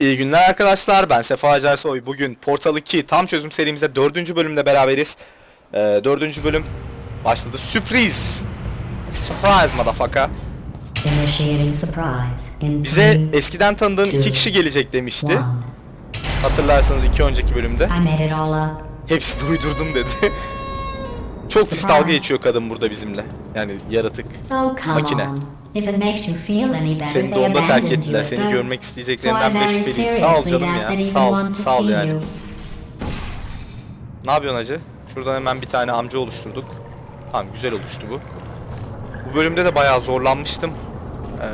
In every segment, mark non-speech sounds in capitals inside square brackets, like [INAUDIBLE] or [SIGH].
İyi günler arkadaşlar. Ben Sefa Acarsoy. Bugün Portal 2 tam çözüm serimizde 4. bölümde beraberiz. Ee, 4. bölüm başladı. Sürpriz. Surprise motherfucker. Bize eskiden tanıdığın iki kişi gelecek demişti. Hatırlarsanız iki önceki bölümde. Hepsini uydurdum dedi. [LAUGHS] Çok pis dalga geçiyor kadın burada bizimle. Yani yaratık. Oh Makine. Seni onda terk ettiler. Seni görmek So isteyeceklerinden very şüpheliyim. Sağ ol canım ya. Sağ ol, sağ ol yani. Ne yapıyorsun hacı? Şuradan hemen bir tane amca oluşturduk. Tamam güzel oluştu bu. Bu bölümde de bayağı zorlanmıştım. Ee,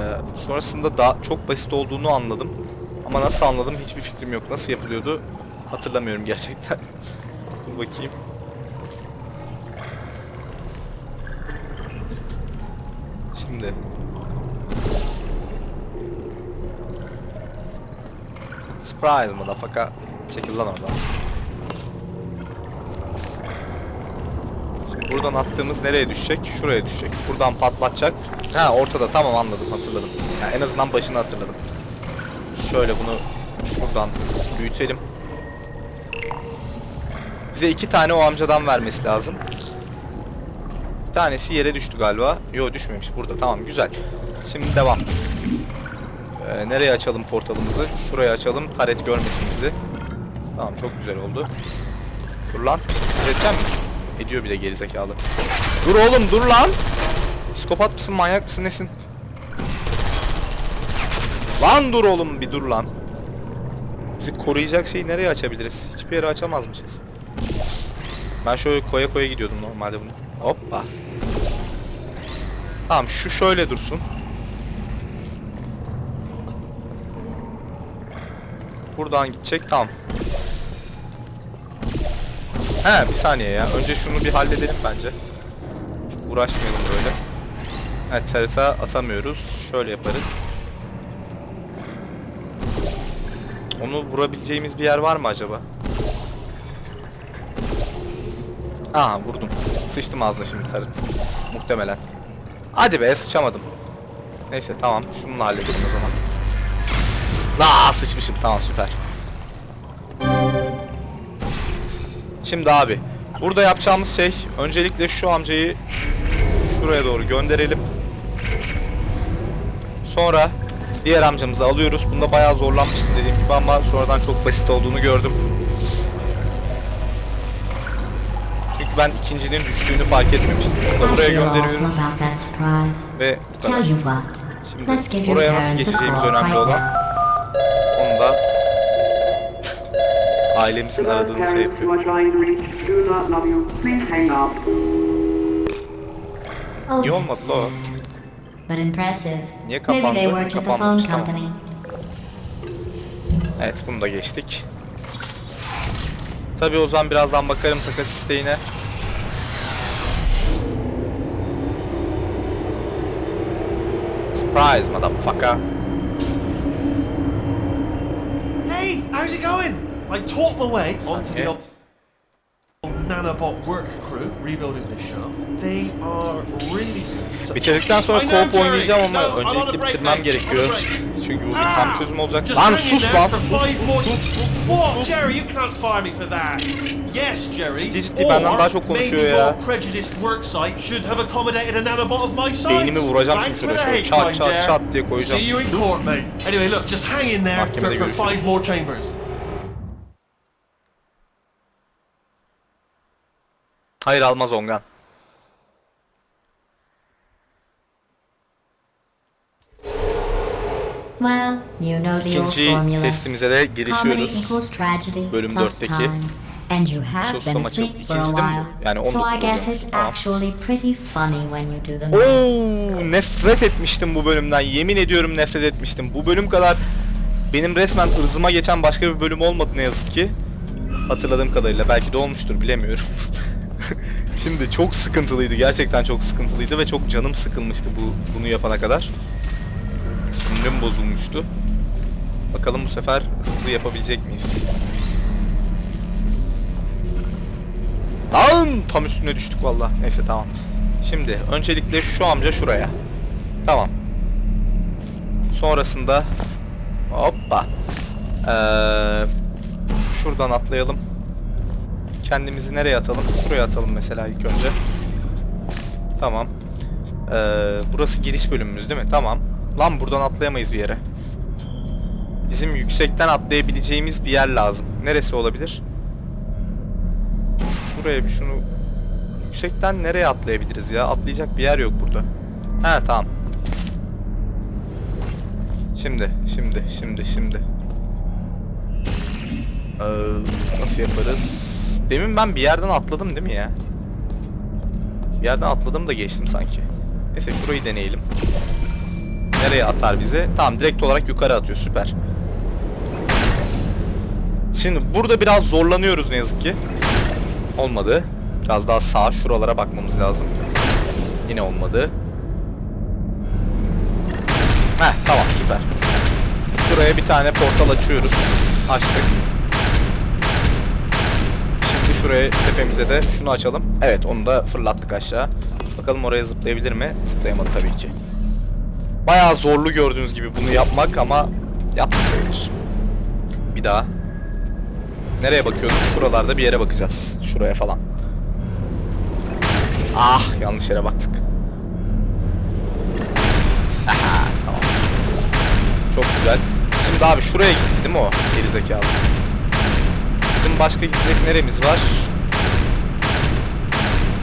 sonrasında daha çok basit olduğunu anladım. Ama nasıl anladım hiçbir fikrim yok. Nasıl yapılıyordu hatırlamıyorum gerçekten. [LAUGHS] Dur bakayım. Şimdi. Surprise motherfucker. Çekil lan oradan. Şimdi buradan attığımız nereye düşecek? Şuraya düşecek. Buradan patlatacak. Ha ortada tamam anladım hatırladım. Yani en azından başını hatırladım. Şöyle bunu şuradan büyütelim. Bize iki tane o amcadan vermesi lazım. Tanesi yere düştü galiba. Yo düşmemiş burada. Tamam güzel. Şimdi devam. Ee, nereye açalım portalımızı? Şuraya açalım. Taret görmesin bizi. Tamam çok güzel oldu. Dur lan. Üreteceğim mi? Ediyor bile gerizekalı. Dur oğlum dur lan. Psikopat mısın manyak mısın nesin? Lan dur oğlum bir dur lan. Bizi koruyacak şeyi nereye açabiliriz? Hiçbir yere açamazmışız. Ben şöyle koya koya gidiyordum normalde bunu. Hoppa. Tamam şu şöyle dursun. Buradan gidecek tamam. He bir saniye ya. Önce şunu bir halledelim bence. Çok uğraşmayalım böyle. Evet tarıta atamıyoruz. Şöyle yaparız. Onu vurabileceğimiz bir yer var mı acaba? Aha vurdum. Sıçtım ağzına şimdi tarıt. Muhtemelen. Hadi be sıçamadım. Neyse tamam şununla halledelim o zaman. Aa sıçmışım tamam süper. Şimdi abi burada yapacağımız şey öncelikle şu amcayı şuraya doğru gönderelim. Sonra diğer amcamızı alıyoruz. Bunda bayağı zorlanmıştım dediğim gibi ama sonradan çok basit olduğunu gördüm. Ben ikincinin düştüğünü fark etmemiştim. Bunu buraya gönderiyoruz ve bu kadar. Şimdi oraya nasıl geçeceğimiz önemli olan. Onu da ailemizin aradığını şey yapıyor. Oh, Niye olmadı la o? But impressive. Niye Maybe kapandı? they worked at the phone Kapanmamış, tamam. company. Evet bunu da geçtik. Tabii o zaman birazdan bakarım takas isteğine. Surprise motherfucker. Hey, how's it going? I talked my way onto the old nanobot work crew rebuilding this shaft. They are really Bitirdikten sonra co-op Jerry. oynayacağım ama No, I'm on a öncelikle break, bitirmem gerekiyor. Çünkü bu bir tam çözüm olacak. Just Lan hang in sus there lan for sus five more- sus sus sus. Jerry? You can't fire me for that. Yes, Jerry. Ciddi ciddi benden daha çok konuşuyor ya. your prejudiced work site should have accommodated a nanobot of my size. Beynimi vuracağım şimdi hate çat çat çat diye koyacağım. See you in court, mate. Anyway, look, just hang in there for, for five more chambers. Hayır almaz Ongan. Well, you know the old İkinci formula. testimize de girişiyoruz. Bölüm plus 4'teki time. And you have been asleep for a while. Yani so 19 I guess it's actually pretty funny when you do them. Oo, nefret etmiştim bu bölümden. Yemin ediyorum nefret etmiştim. Bu bölüm kadar benim resmen ırzıma geçen başka bir bölüm olmadı ne yazık ki. Hatırladığım kadarıyla. Belki de olmuştur bilemiyorum. [LAUGHS] Şimdi çok sıkıntılıydı. Gerçekten çok sıkıntılıydı ve çok canım sıkılmıştı bu bunu yapana kadar. Sinirim bozulmuştu. Bakalım bu sefer hızlı yapabilecek miyiz? Lan tam üstüne düştük valla. Neyse tamam. Şimdi öncelikle şu amca şuraya. Tamam. Sonrasında hoppa. Ee, şuradan atlayalım. Kendimizi nereye atalım? Şuraya atalım mesela ilk önce. Tamam. Ee, burası giriş bölümümüz değil mi? Tamam. Lan buradan atlayamayız bir yere. Bizim yüksekten atlayabileceğimiz bir yer lazım. Neresi olabilir? Şuraya bir şunu... Yüksekten nereye atlayabiliriz ya? Atlayacak bir yer yok burada. Ha tamam. Şimdi, şimdi, şimdi, şimdi. Ee, nasıl yaparız? Demin ben bir yerden atladım değil mi ya? Bir yerden atladım da geçtim sanki. Neyse şurayı deneyelim. Nereye atar bize? Tamam direkt olarak yukarı atıyor. Süper. Şimdi burada biraz zorlanıyoruz ne yazık ki. Olmadı. Biraz daha sağ şuralara bakmamız lazım. Yine olmadı. Heh tamam süper. Şuraya bir tane portal açıyoruz. Açtık. Şimdi şuraya tepemize de şunu açalım. Evet onu da fırlattık aşağı. Bakalım oraya zıplayabilir mi? Zıplayamadı tabii ki. Bayağı zorlu gördüğünüz gibi bunu yapmak ama yaptık sayılır. Bir daha. Nereye bakıyorduk? Şuralarda bir yere bakacağız. Şuraya falan. Ah yanlış yere baktık. Aha, tamam. Çok güzel. Şimdi abi şuraya gitti değil mi o gerizekalı? Bizim başka gidecek neremiz var?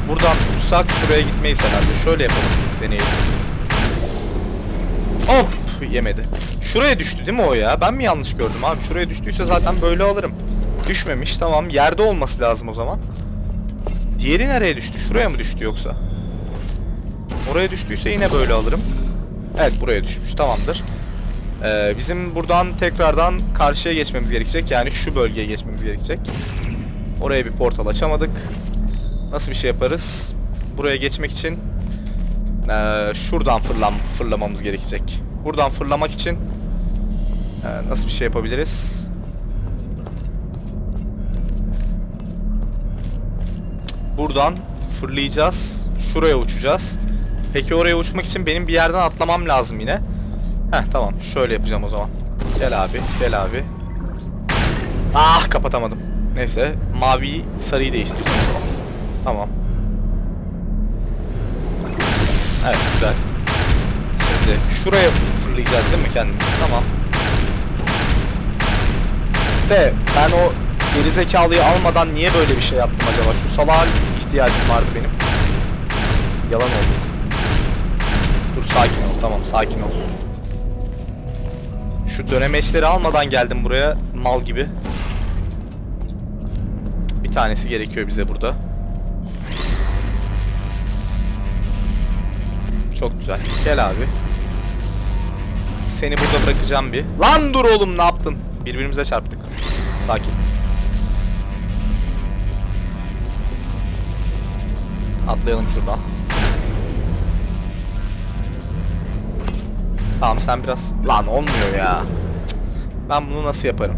Buradan uçsak şuraya gitmeyiz herhalde. Şöyle yapalım. Deneyelim. Hop! Yemedi. Şuraya düştü değil mi o ya? Ben mi yanlış gördüm abi? Şuraya düştüyse zaten böyle alırım. Düşmemiş tamam. Yerde olması lazım o zaman. Diğeri nereye düştü? Şuraya mı düştü yoksa? Oraya düştüyse yine böyle alırım. Evet buraya düşmüş. Tamamdır. Ee, bizim buradan tekrardan karşıya geçmemiz gerekecek. Yani şu bölgeye geçmemiz gerekecek. Oraya bir portal açamadık. Nasıl bir şey yaparız? Buraya geçmek için ee, şuradan fırlam fırlamamız gerekecek. Buradan fırlamak için ee, nasıl bir şey yapabiliriz? Buradan fırlayacağız. Şuraya uçacağız. Peki oraya uçmak için benim bir yerden atlamam lazım yine. Heh tamam. Şöyle yapacağım o zaman. Gel abi. Gel abi. Ah kapatamadım. Neyse. Maviyi sarıyı değiştireceğim. Tamam. Evet güzel. Şimdi şuraya fırlayacağız değil mi kendimiz? Tamam. De ben o gerizekalıyı almadan niye böyle bir şey yaptım acaba? Şu salağa ihtiyacım vardı benim. Yalan oldu. Dur sakin ol tamam sakin ol. Şu dönemeçleri almadan geldim buraya mal gibi. Bir tanesi gerekiyor bize burada. Çok güzel. Gel abi. Seni burada bırakacağım bir. Lan dur oğlum ne yaptın? Birbirimize çarptık. Sakin. Atlayalım şuradan. Tamam sen biraz... Lan olmuyor ya. Ben bunu nasıl yaparım?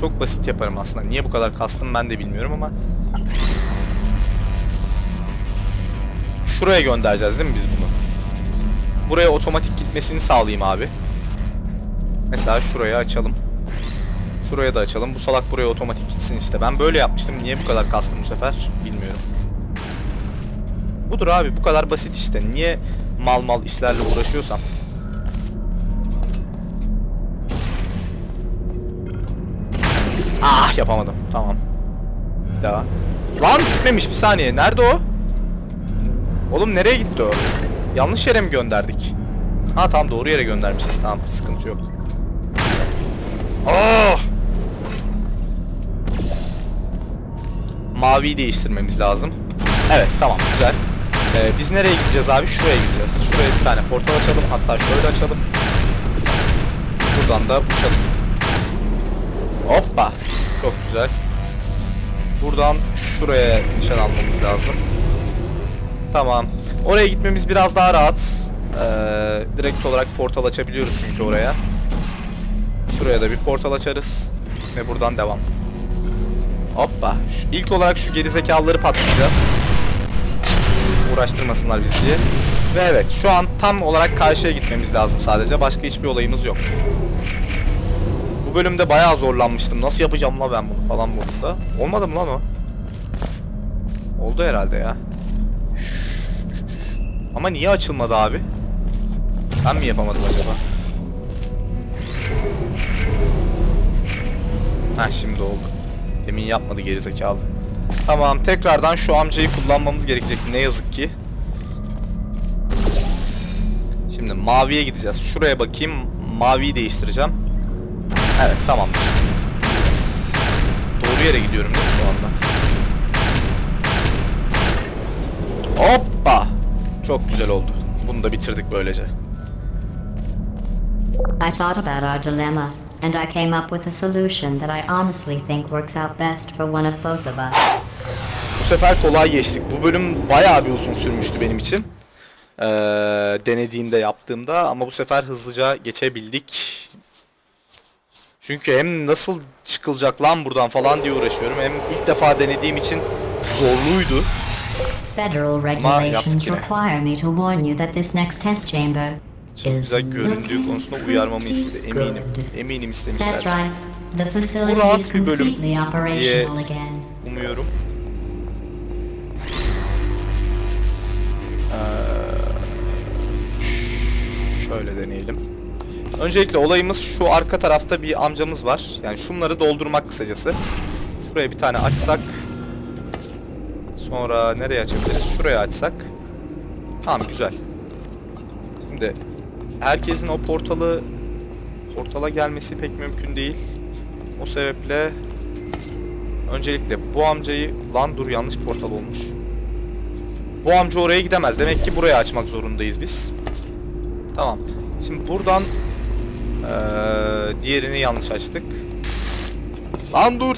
Çok basit yaparım aslında. Niye bu kadar kastım ben de bilmiyorum ama. Şuraya göndereceğiz değil mi biz bunu? Buraya otomatik gitmesini sağlayayım abi. Mesela şuraya açalım. Şuraya da açalım. Bu salak buraya otomatik gitsin işte. Ben böyle yapmıştım. Niye bu kadar kastım bu sefer? Bilmiyorum. Budur abi. Bu kadar basit işte. Niye mal mal işlerle uğraşıyorsam? Ah yapamadım. Tamam. Daha. Lan gitmemiş bir saniye. Nerede o? Oğlum nereye gitti o? Yanlış yere mi gönderdik? Ha tamam doğru yere göndermişiz. Tamam sıkıntı yok. Oh! Maviyi değiştirmemiz lazım. Evet tamam güzel. Ee, biz nereye gideceğiz abi? Şuraya gideceğiz. Şuraya bir tane portal açalım. Hatta şöyle açalım. Buradan da uçalım. Hoppa. Çok güzel. Buradan şuraya nişan almamız lazım. Tamam. Oraya gitmemiz biraz daha rahat. Ee, direkt olarak portal açabiliyoruz çünkü oraya. Şuraya da bir portal açarız. Ve buradan devam. Hoppa. Şu, ilk olarak şu gerizekalıları patlatacağız. Uğraştırmasınlar bizi diye. Ve evet şu an tam olarak karşıya gitmemiz lazım sadece. Başka hiçbir olayımız yok. bölümde bayağı zorlanmıştım. Nasıl yapacağım la ben bunu falan modunda. Olmadı mı lan o? Oldu herhalde ya. Ama niye açılmadı abi? Ben mi yapamadım acaba? Heh şimdi oldu. Demin yapmadı gerizekalı. Tamam tekrardan şu amcayı kullanmamız gerekecek ne yazık ki. Şimdi maviye gideceğiz. Şuraya bakayım. Maviyi değiştireceğim. Evet tamamdır. Doğru yere gidiyorum şu anda? Hoppa! Çok güzel oldu. Bunu da bitirdik böylece. I thought about our dilemma, and I came up with a solution that I honestly think works out best for one of both of us. Bu sefer kolay geçtik. Bu bölüm bayağı bir uzun sürmüştü benim için. Ee, denediğimde yaptığımda ama bu sefer hızlıca geçebildik. Çünkü hem nasıl çıkılacak lan buradan falan diye uğraşıyorum. Hem ilk defa denediğim için zorluydu. Federal regulations require me to warn you that this next test chamber is güzel göründüğü konusunda uyarmamı istedi. Eminim. Eminim That's istemişler. right. The facility rahat is bir bölüm completely operational again. Umuyorum. Ee, şöyle deneyelim. Öncelikle olayımız şu arka tarafta bir amcamız var. Yani şunları doldurmak kısacası. Şuraya bir tane açsak. Sonra nereye açabiliriz? Şuraya açsak. Tamam güzel. Şimdi herkesin o portalı portala gelmesi pek mümkün değil. O sebeple öncelikle bu amcayı lan dur yanlış portal olmuş. Bu amca oraya gidemez. Demek ki buraya açmak zorundayız biz. Tamam. Şimdi buradan eee, diğerini yanlış açtık. Lan dur.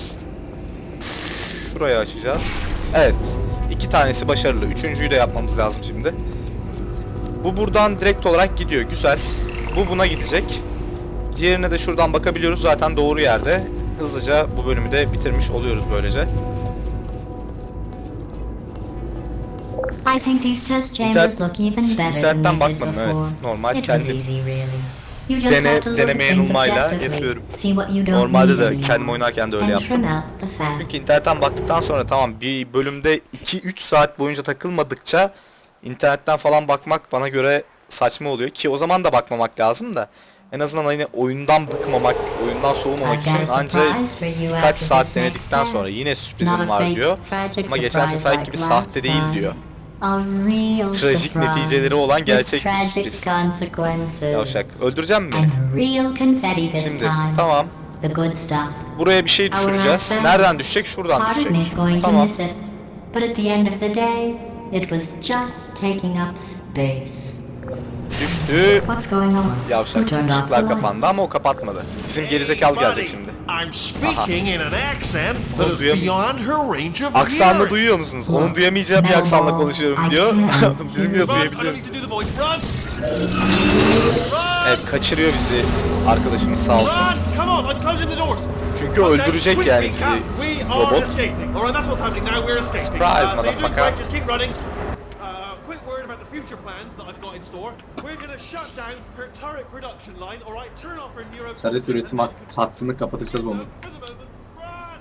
Şuraya açacağız. Evet. iki tanesi başarılı. Üçüncüyü de yapmamız lazım şimdi. Bu buradan direkt olarak gidiyor. Güzel. Bu buna gidecek. Diğerine de şuradan bakabiliyoruz. Zaten doğru yerde. Hızlıca bu bölümü de bitirmiş oluyoruz böylece. I think these test chambers look even better than they did bakmadım, evet. before. Normal It was easy really. Dene- deneme yanılmayla yapıyorum. Normalde de kendim oynarken de öyle yaptım. Çünkü internetten baktıktan sonra tamam bir bölümde 2-3 saat boyunca takılmadıkça internetten falan bakmak bana göre saçma oluyor ki o zaman da bakmamak lazım da en azından hani oyundan bıkmamak, oyundan soğumamak için got a anca surprise for you birkaç saat denedikten sonra yine sürprizim var diyor. Ama geçen like gibi sahte değil diyor. Trajik neticeleri olan gerçek bir sürpriz. Yavşak. Öldüreceğim mi Şimdi tamam. Buraya bir şey düşüreceğiz. Nereden düşecek? Şuradan düşecek. Tamam. But at the end of the day, it was just taking up space. Düştü. What's going on? Yavşak. Lights? kapandı ama o kapatmadı. Bizim gerizekalı gelecek şimdi. Of Aksanla duyuyor musunuz? Onun duyamayacağı bir aksanla konuşuyorum diyor. [LAUGHS] Bizim de duyabiliyor. Evet kaçırıyor bizi arkadaşımız sağ olsun. Çünkü öldürecek yani bizi robot. escaping. Alright, future plans that I've got in store. We're gonna shut down her turret production line. Alright, turn off her neuro. Taret üretim hat- hattını kapatacağız onu. For the moment, run!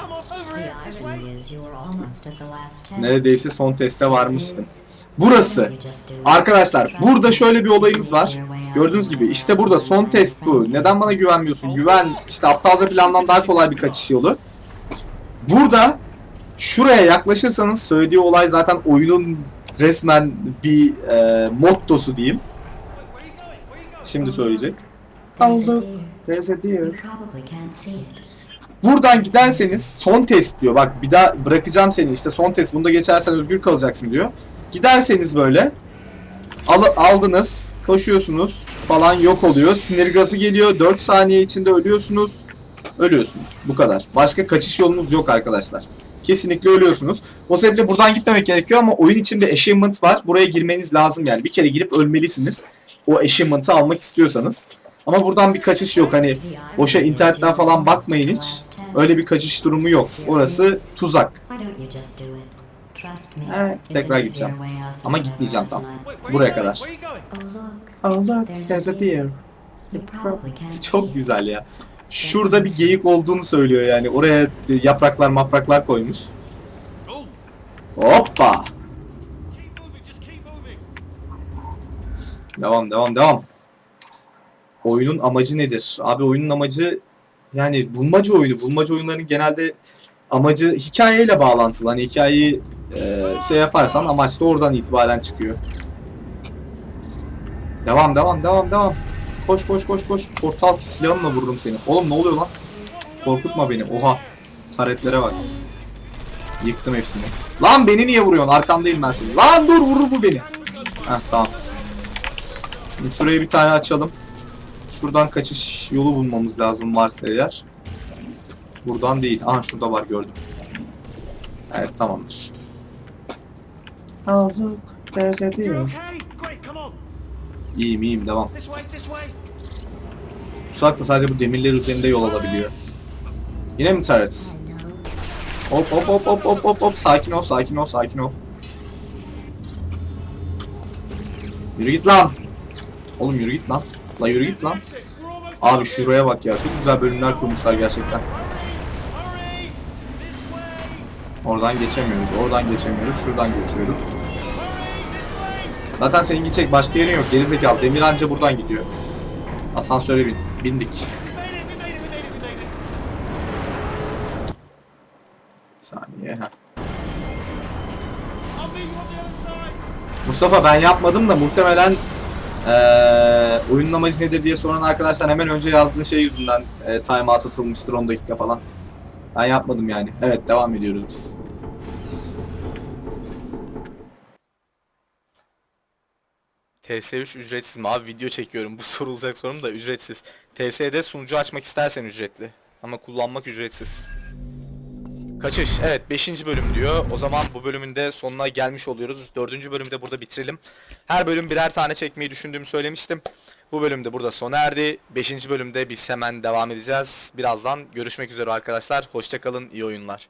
Come on, over The here, this way. irony is you were almost at the last test. Neredeyse son teste varmıştım. Burası. Arkadaşlar burada şöyle bir olayımız var. Gördüğünüz gibi işte burada son test bu. Neden bana güvenmiyorsun? Güven işte aptalca plandan daha kolay bir kaçış yolu. Burada şuraya yaklaşırsanız söylediği olay zaten oyunun resmen bir e, mottosu diyeyim. Şimdi söyleyecek. Oldu. There's a deer. Buradan giderseniz son test diyor. Bak bir daha bırakacağım seni işte son test. Bunda geçersen özgür kalacaksın diyor. Giderseniz böyle al, aldınız, koşuyorsunuz falan yok oluyor. Sinir gazı geliyor. 4 saniye içinde ölüyorsunuz. Ölüyorsunuz. Bu kadar. Başka kaçış yolunuz yok arkadaşlar. Kesinlikle ölüyorsunuz. O sebeple buradan gitmemek gerekiyor ama oyun içinde achievement var. Buraya girmeniz lazım yani. Bir kere girip ölmelisiniz. O achievement'ı almak istiyorsanız. Ama buradan bir kaçış yok. Hani boşa internetten falan bakmayın hiç. Öyle bir kaçış durumu yok. Orası tuzak. He, tekrar gideceğim. Ama gitmeyeceğim tam. Buraya kadar. Oh look. Oh look, There's a deer. [LAUGHS] Çok güzel ya. Şurada bir geyik olduğunu söylüyor yani. Oraya yapraklar mapraklar koymuş. Hoppa. Devam devam devam. Oyunun amacı nedir? Abi oyunun amacı yani bulmaca oyunu. Bulmaca oyunlarının genelde amacı hikayeyle bağlantılı. Hani hikayeyi e, şey yaparsan amaç da oradan itibaren çıkıyor. Devam devam devam devam. Koş koş koş koş. Portal silahımla vururum seni. Oğlum ne oluyor lan? Korkutma beni. Oha. Taretlere bak. Yıktım hepsini. Lan beni niye vuruyorsun? Arkandayım ben senin. Lan dur vurur bu beni. Heh tamam. Şimdi şuraya bir tane açalım. Şuradan kaçış yolu bulmamız lazım varsa eğer. Buradan değil. Aha şurada var gördüm. Evet tamamdır. Oh look, there's a on. İyiyim iyiyim devam. Tuzak da sadece bu demirler üzerinde yol alabiliyor. Yine mi turrets? Hop hop hop hop hop hop hop sakin ol sakin ol sakin ol. Yürü git lan. Oğlum yürü git lan. La yürü git lan. Abi şuraya bak ya. Çok güzel bölümler kurmuşlar gerçekten. Oradan geçemiyoruz. Oradan geçemiyoruz. Şuradan geçiyoruz. Zaten senin gidecek başka yerin yok. Gerizekalı. Demir anca buradan gidiyor. Asansöre bin. Bindik. Saniye. side. Mustafa ben yapmadım da muhtemelen eee oyunun amacı nedir diye soran arkadaşlar hemen önce yazdığın şey yüzünden eee timeout atılmıştır 10 dakika falan. Ben yapmadım yani. Evet devam ediyoruz biz. TS3 ücretsiz mi? Abi video çekiyorum. Bu [LAUGHS] sorulacak sorum da ücretsiz. TS'de sunucu açmak istersen ücretli. Ama kullanmak ücretsiz. Kaçış. Evet 5. bölüm diyor. O zaman bu bölümün de sonuna gelmiş oluyoruz. 4. bölümü de burada bitirelim. Her bölüm birer tane çekmeyi düşündüğümü söylemiştim. Bu bölüm de burada sona erdi. 5. bölümde biz hemen devam edeceğiz. Birazdan görüşmek üzere arkadaşlar. Hoşçakalın. iyi oyunlar.